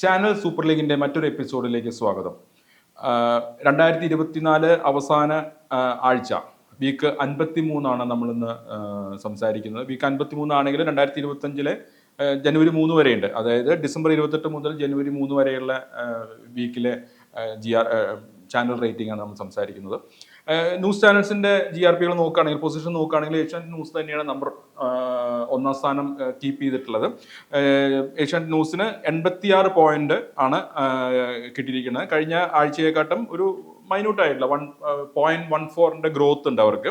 Channel super ലീഗിന്റെ മറ്റൊരു എപ്പിസോഡിലേക്ക് സ്വാഗതം. രണ്ടായിരത്തി ഇരുപത്തിനാല് അവസാന ആഴ്ച വീക്ക് അൻപത്തി മൂന്നാണ് നമ്മളിന്ന് സംസാരിക്കുന്നത്. വീക്ക് അൻപത്തി മൂന്നാണെങ്കിൽ രണ്ടായിരത്തി ഇരുപത്തഞ്ചിലെ ജനുവരി മൂന്ന് വരെയുണ്ട്. അതായത് ഡിസംബർ ഇരുപത്തെട്ട് മുതൽ ജനുവരി മൂന്ന് വരെയുള്ള വീക്കിലെ ജി ആർ ചാനൽ റേറ്റിംഗ് ആണ് നമ്മൾ സംസാരിക്കുന്നത്. ന്യൂസ് ചാനൽസിന്റെ ജി ആർ പികൾ നോക്കുകയാണെങ്കിൽ പൊസിഷൻ നോക്കുകയാണെങ്കിൽ ഏഷ്യാനെറ്റ് ന്യൂസ് തന്നെയാണ് നമ്പർ ഒന്നാം സ്ഥാനം കീപ്പ് ചെയ്തിട്ടുള്ളത്. ഏഷ്യാനെറ്റ് ന്യൂസിന് എൺപത്തിയാറ് പോയിന്റ് ആണ് കിട്ടിയിരിക്കുന്നത്. കഴിഞ്ഞ ആഴ്ചയെക്കാട്ടും ഒരു മൈന്യൂട്ട് ആയിട്ടുള്ള വൺ പോയിന്റ് വൺ ഫോറിന്റെ ഗ്രോത്ത് ഉണ്ട് അവർക്ക്.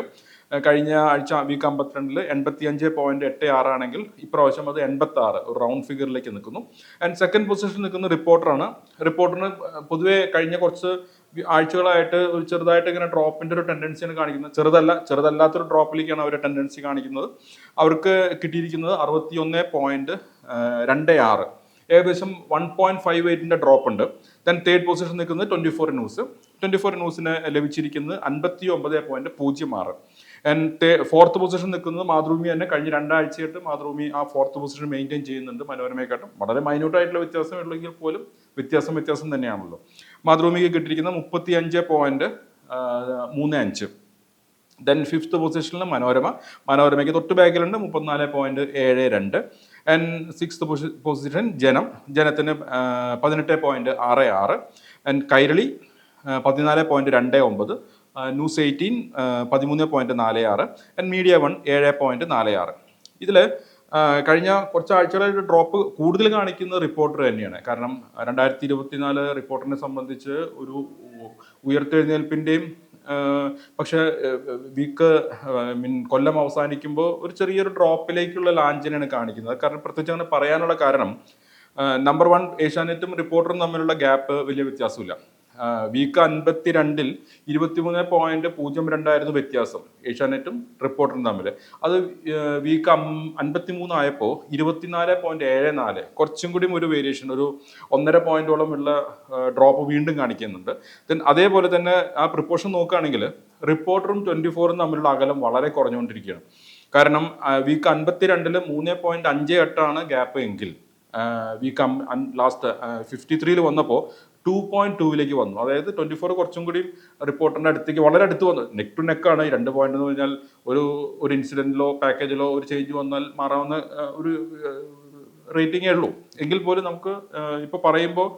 കഴിഞ്ഞ ആഴ്ച വീക്ക് അമ്പത്തിരണ്ടിൽ എൺപത്തി അഞ്ച് പോയിന്റ് എട്ട് ആറാണെങ്കിൽ ഇപ്രാവശ്യം അത് എൺപത്തി ആറ് റൗണ്ട് ഫിഗറിലേക്ക് നിൽക്കുന്നു. ആൻഡ് സെക്കൻഡ് പൊസിഷൻ നിൽക്കുന്ന റിപ്പോർട്ടറാണ് റിപ്പോർട്ടറിന് പൊതുവേ കഴിഞ്ഞ കുറച്ച് ആഴ്ചകളായിട്ട് ഒരു ചെറുതായിട്ട് ഇങ്ങനെ ഡ്രോപ്പിന്റെ ഒരു ടെൻഡൻസിയാണ് കാണിക്കുന്നത്. ചെറുതല്ല ചെറുതല്ലാത്തൊരു ഡ്രോപ്പിലേക്കാണ് അവരുടെ ടെൻഡൻസി കാണിക്കുന്നത്. അവർക്ക് കിട്ടിയിരിക്കുന്നത് അറുപത്തി ഒന്ന് പോയിന്റ് രണ്ട് ആറ്. ഏകദേശം വൺ പോയിന്റ് ഫൈവ് എയ്റ്റിന്റെ ഡ്രോപ്പ് ഉണ്ട്. ദെൻ തേർഡ് പൊസിഷൻ നിൽക്കുന്നത് Twenty Four News Twenty Four ന്യൂസിന് ലഭിച്ചിരിക്കുന്നത് അൻപത്തി ഒമ്പത് പോയിന്റ് പൂജ്യം ആറ്. ആൻഡ് ഫോർത്ത് പൊസിഷൻ നിൽക്കുന്നത് മാതൃഭൂമി തന്നെ. കഴിഞ്ഞ രണ്ടാഴ്ചയായിട്ട് മാതൃഭൂമി ആ ഫോർത്ത് പൊസിഷൻ മെയിന്റെയിൻ ചെയ്യുന്നുണ്ട് മനോരമയെക്കാട്ടും. വളരെ മൈന്യൂട്ട് ആയിട്ടുള്ള വ്യത്യാസം ഉള്ളെങ്കിൽ പോലും വ്യത്യാസം വ്യത്യാസം തന്നെയാണല്ലോ. മാതൃഭൂമിക്ക് കിട്ടിയിരിക്കുന്നത് മുപ്പത്തി അഞ്ച് പോയിന്റ് മൂന്ന് അഞ്ച്. ദെൻ ഫിഫ്ത്ത് പൊസിഷനിൽ മനോരമ. മനോരമയ്ക്ക് തൊട്ട് ബാക്കിലുണ്ട് മുപ്പത്തിനാല് പോയിന്റ് ഏഴ് രണ്ട്. ആൻഡ് സിക്സ്ത് പൊസിഷൻ ജനം. ജനത്തിന് പതിനെട്ട് പോയിന്റ് ആറ് ആറ്. ആൻഡ് കൈരളി പതിനാല് പോയിന്റ് രണ്ട് ഒമ്പത്. ന്യൂസ് എയ്റ്റീൻ പതിമൂന്ന് പോയിന്റ് നാല് ആറ്. ആൻഡ് മീഡിയ വൺ ഏഴ് പോയിന്റ് നാല് ആറ്. ഇതിൽ കഴിഞ്ഞ കുറച്ച് ആഴ്ചകളായിട്ട് ഡ്രോപ്പ് കൂടുതൽ കാണിക്കുന്ന റിപ്പോർട്ടർ തന്നെയാണ്. കാരണം രണ്ടായിരത്തി ഇരുപത്തിനാല് റിപ്പോർട്ടറിനെ സംബന്ധിച്ച് ഒരു ഉയർത്തെഴുന്നേൽപ്പിന്റെയും പക്ഷെ വീക്ക് മീൻ കൊല്ലം അവസാനിക്കുമ്പോൾ ഒരു ചെറിയൊരു ഡ്രോപ്പിലേക്കുള്ള ലാഞ്ചിനെയാണ് കാണിക്കുന്നത്. കാരണം പ്രത്യേകിച്ച് അങ്ങനെ പറയാനുള്ള കാരണം നമ്പർ വൺ ഏഷ്യാനെറ്റും റിപ്പോർട്ടറും തമ്മിലുള്ള ഗ്യാപ്പ് വലിയ വ്യത്യാസമില്ല വീക്ക് അൻപത്തി രണ്ടിൽ ഇരുപത്തിമൂന്ന് പോയിന്റ് പൂജ്യം രണ്ടായിരുന്നു വ്യത്യാസം. ഏഷ്യാനെറ്റും റിപ്പോർട്ടറും തമ്മിൽ. അത് വീക്ക് അൻപത്തി മൂന്നായപ്പോൾ ഇരുപത്തിനാല് പോയിന്റ് ഏഴ് നാല്. കുറച്ചും കൂടിയും ഒരു വേരിയേഷൻ ഒരു ഒന്നര പോയിന്റോളം ഉള്ള ഡ്രോപ്പ് വീണ്ടും കാണിക്കുന്നുണ്ട്. ദെൻ അതേപോലെ തന്നെ ആ പ്രിപ്പോർഷൻ നോക്കുകയാണെങ്കിൽ റിപ്പോർട്ടറും ട്വന്റി ഫോറും തമ്മിലുള്ള അകലം വളരെ കുറഞ്ഞുകൊണ്ടിരിക്കുകയാണ്. കാരണം വീക്ക് അൻപത്തി രണ്ടിൽ മൂന്ന് പോയിന്റ് അഞ്ച് എട്ടാണ് ഗ്യാപ്പ് എങ്കിൽ വീക്ക് ലാസ്റ്റ് ഫിഫ്റ്റി ത്രീയിൽ വന്നപ്പോൾ ടു പോയിന്റ് ടൂവിലേക്ക് വന്നു. അതായത് ട്വന്റി ഫോർ കുറച്ചും കൂടി റിപ്പോർട്ടറിന്റെ അടുത്തേക്ക് വളരെ അടുത്ത് വന്നു. നെക്ക് ടു നെക്കാണ് ഈ രണ്ട് പോയിന്റ് എന്ന് പറഞ്ഞാൽ ഒരു ഒരു ഇൻസിഡന്റിലോ പാക്കേജിലോ ഒരു ചേഞ്ച് വന്നാൽ മാറാവുന്ന ഒരു റേറ്റിംഗേ ഉള്ളൂ. എങ്കിൽ പോലും നമുക്ക് ഇപ്പോൾ പറയുമ്പോൾ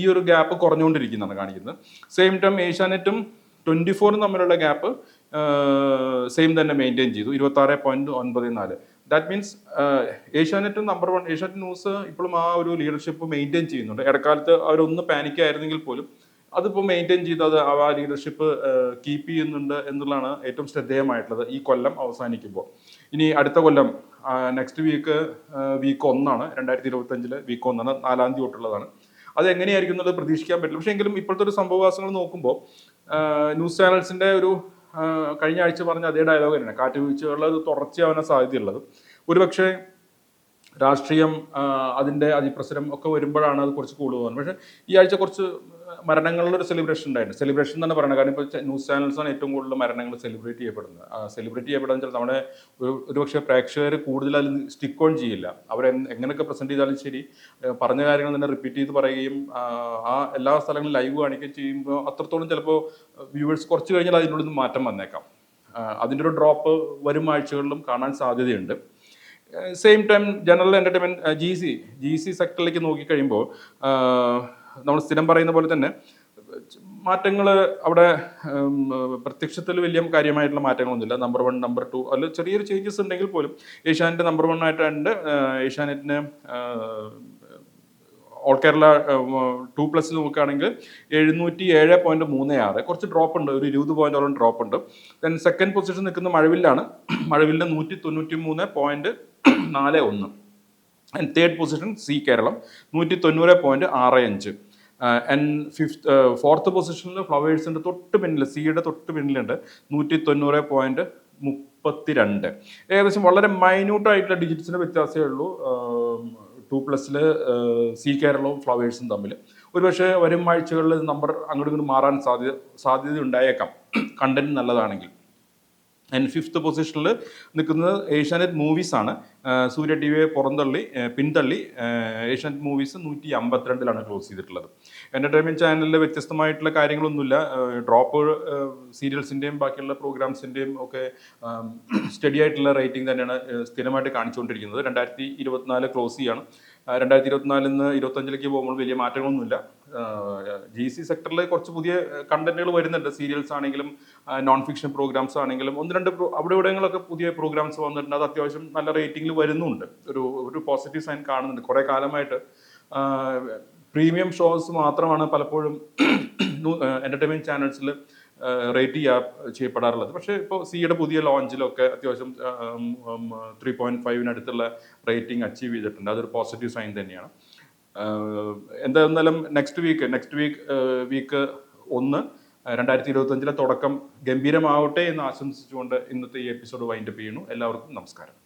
ഈ ഒരു ഗ്യാപ്പ് കുറഞ്ഞുകൊണ്ടിരിക്കുന്നതാണ് കാണിക്കുന്നത്. സെയിം ടൈം ഏഷ്യാനെറ്റും ട്വന്റി ഫോറും തമ്മിലുള്ള ഗ്യാപ്പ് സെയിം തന്നെ മെയിന്റെയിൻ ചെയ്തു. ഇരുപത്തി ആറ് പോയിന്റ് ഒൻപത് നാല്. That means Asianet number one Asianet News ഇപ്പോഴും ആ ഒരു ലീഡർഷിപ്പ് മെയിന്റെയിൻ ചെയ്യുന്നുണ്ട്. ഇടക്കാലത്ത് അവരൊന്ന് പാനിക് ആയിരുന്നെങ്കിൽ പോലും അതിപ്പോൾ മെയിന്റെയിൻ ചെയ്ത് അത് ആ ലീഡർഷിപ്പ് കീപ്പ് ചെയ്യുന്നുണ്ട് എന്നുള്ളതാണ് ഏറ്റവും ശ്രദ്ധേയമായിട്ടുള്ളത് ഈ കൊല്ലം അവസാനിക്കുമ്പോൾ. ഇനി അടുത്ത കൊല്ലം നെക്സ്റ്റ് വീക്ക് വീക്ക് ഒന്നാണ്. രണ്ടായിരത്തി ഇരുപത്തഞ്ചിൽ വീക്ക് ഒന്നാണ്. നാലാം തീയതി തൊട്ടുള്ളതാണ്. അത് എങ്ങനെയായിരിക്കും എന്നുള്ളത് പ്രതീക്ഷിക്കാൻ പറ്റില്ല. പക്ഷേ എങ്കിലും ഇപ്പോഴത്തെ ഒരു സംഭവവാസങ്ങൾ നോക്കുമ്പോൾ ന്യൂസ് ചാനൽസിന്റെ ഒരു കഴിഞ്ഞ ആഴ്ച പറഞ്ഞ അതേ ഡയലോഗ് തന്നെയാണ്. കാറ്റ് വീഴ്ചകളുടെ തുടർച്ചയാവാൻ സാധ്യതയുള്ളത്. ഒരുപക്ഷെ രാഷ്ട്രീയം അതിന്റെ അതിപ്രസരം ഒക്കെ വരുമ്പോഴാണ് അത് കുറച്ച് കൂടുതൽ പോകുന്നത്. പക്ഷേ ഈ ആഴ്ച കുറച്ച് മരണങ്ങളുടെ ഒരു സെലിബ്രേഷൻ ഉണ്ടായിരുന്നു സെലിബ്രേഷൻ തന്നെ പറയുന്നത് കാരണം ഇപ്പോൾ ന്യൂസ് ചാനൽസാണ് ഏറ്റവും കൂടുതൽ മരണങ്ങൾ സെലിബ്രേറ്റ് ചെയ്യപ്പെടുന്നത്. സെലിബ്രേറ്റ് ചെയ്യപ്പെടുന്ന വെച്ചാൽ നമ്മുടെ ഒരു ഒരുപക്ഷെ പ്രേക്ഷകർ കൂടുതൽ അതിൽ സ്റ്റിക്ക് ഓൺ ചെയ്യില്ല. അവർ എങ്ങനെയൊക്കെ പ്രസന്റ് ചെയ്താലും ശരി പറഞ്ഞ കാര്യങ്ങൾ തന്നെ റിപ്പീറ്റ് ചെയ്ത് പറയുകയും ആ എല്ലാ സ്ഥലങ്ങളും ലൈവ് കാണിക്കുകയും ചെയ്യുമ്പോൾ അത്രത്തോളം ചിലപ്പോൾ വ്യൂവേഴ്സ് കുറച്ച് കഴിഞ്ഞാൽ അതിനുള്ളിൽ നിന്ന് മാറ്റം വന്നേക്കാം. അതിന്റെ ഒരു ഡ്രോപ്പ് വരും ആഴ്ചകളിലും കാണാൻ സാധ്യതയുണ്ട്. Same time general entertainment G C G C സെക്ടറിലേക്ക് നോക്കിക്കഴിയുമ്പോൾ നമ്മൾ സ്ഥിരം പറയുന്ന പോലെ തന്നെ മാറ്റങ്ങൾ അവിടെ പ്രത്യക്ഷത്തിൽ വലിയ കാര്യമായിട്ടുള്ള മാറ്റങ്ങളൊന്നുമില്ല. നമ്പർ വൺ നമ്പർ ടു അല്ല ചെറിയൊരു ചേഞ്ചസ് ഉണ്ടെങ്കിൽ പോലും ഏഷ്യാനെറ്റ് നമ്പർ വൺ ആയിട്ടുണ്ട് ഏഷ്യാനെറ്റിന് ഓൾ കേരള ടു പ്ലസ് നോക്കുകയാണെങ്കിൽ എഴുന്നൂറ്റി ഏഴ് പോയിന്റ് മൂന്ന് ആറ് കുറച്ച് ഡ്രോപ്പ് ഉണ്ട് ഒരു ഇരുപത് പോയിന്റോളം ഡ്രോപ്പ് ഉണ്ട്. ദെൻ സെക്കൻഡ് പൊസിഷൻ നിൽക്കുന്ന മഴവില്ലാണ്. മഴവില്ലിന് നൂറ്റി തൊണ്ണൂറ്റി മൂന്ന് പോയിന്റ് നാല് ഒന്ന്. And third position Zee Keralam നൂറ്റി തൊണ്ണൂറ് പോയിന്റ് ആറ് അഞ്ച്. ആൻഡ് ഫിഫ്ത്ത് ഫോർത്ത് പൊസിഷനിൽ ഫ്ലവേഴ്സിന്റെ തൊട്ട് പിന്നിൽ സിയുടെ തൊട്ട് പിന്നിലുണ്ട് നൂറ്റി തൊണ്ണൂറ് പോയിന്റ് മുപ്പത്തിരണ്ട്. ഏകദേശം വളരെ മൈന്യൂട്ടായിട്ടുള്ള ഡിജിറ്റ്സിന്റെ വ്യത്യാസമേ ഉള്ളൂ. ടു പ്ലസ്സിൽ സി കേരളവും ഫ്ലവേഴ്സും തമ്മിൽ ഒരുപക്ഷെ വരും ആഴ്ചകളിൽ നമ്പർ അങ്ങോട്ടും ഇങ്ങോട്ടും മാറാൻ സാധ്യത സാധ്യത ഉണ്ടായേക്കാം കണ്ടന്റ് നല്ലതാണെങ്കിൽ. ആൻഡ് ഫിഫ്ത്ത് പൊസിഷനിൽ നിൽക്കുന്നത് ഏഷ്യാനെറ്റ് മൂവീസാണ് സൂര്യ ടി വിയെ പുറന്തള്ളി പിന്തള്ളി ഏഷ്യാനെറ്റ് മൂവീസ് നൂറ്റി അമ്പത്തിരണ്ടിലാണ് ക്ലോസ് ചെയ്തിട്ടുള്ളത്. എന്റർടൈൻമെന്റ് ചാനലിൽ വ്യത്യസ്തമായിട്ടുള്ള കാര്യങ്ങളൊന്നുമില്ല. ഡ്രോപ്പ് സീരിയൽസിന്റെയും ബാക്കിയുള്ള പ്രോഗ്രാംസിന്റെയും ഒക്കെ സ്റ്റഡി ആയിട്ടുള്ള റേറ്റിംഗ് തന്നെയാണ് സ്ഥിരമായിട്ട് കാണിച്ചുകൊണ്ടിരിക്കുന്നത്. രണ്ടായിരത്തി ഇരുപത്തിനാല് ക്ലോസ് ചെയ്യാണ്. രണ്ടായിരത്തി ഇരുപത്തിനാലിൽ നിന്ന് ഇരുപത്തഞ്ചിലേക്ക് പോകുമ്പോൾ വലിയ മാറ്റങ്ങളൊന്നുമില്ല. ജി സി സെക്ടറിൽ കുറച്ച് പുതിയ കണ്ടന്റുകൾ വരുന്നുണ്ട്. സീരിയൽസ് ആണെങ്കിലും നോൺ ഫിക്ഷൻ പ്രോഗ്രാംസ് ആണെങ്കിലും ഒന്ന് രണ്ട് അവിടെ ഇവിടെങ്ങളൊക്കെ പുതിയ പ്രോഗ്രാംസ് വന്നിട്ടുണ്ട്. അത് അത്യാവശ്യം നല്ല റേറ്റിംഗിൽ വരുന്നുണ്ട്. ഒരു ഒരു പോസിറ്റീവ് സൈൻ കാണുന്നുണ്ട്. കുറേ കാലമായിട്ട് പ്രീമിയം ഷോസ് മാത്രമാണ് പലപ്പോഴും എന്റർടൈൻമെന്റ് ചാനൽസിൽ റേറ്റ് ചെയ്യാ ചെയ്യപ്പെടാറുള്ളത്. പക്ഷേ ഇപ്പോൾ സിയുടെ പുതിയ ലോഞ്ചിലൊക്കെ അത്യാവശ്യം ത്രീ പോയിന്റ് ഫൈവിനടുത്തുള്ള റേറ്റിംഗ് അച്ചീവ് ചെയ്തിട്ടുണ്ട്. അതൊരു പോസിറ്റീവ് സൈൻ തന്നെയാണ്. എന്തായിരുന്നാലും next week next week week ഒന്ന് രണ്ടായിരത്തി ഇരുപത്തഞ്ചിലെ തുടക്കം ഗംഭീരമാവട്ടെ എന്ന് ആശംസിച്ചുകൊണ്ട് ഇന്നത്തെ ഈ എപ്പിസോഡ് വൈൻഡപ്പ് ചെയ്യുന്നു. എല്ലാവർക്കും നമസ്കാരം.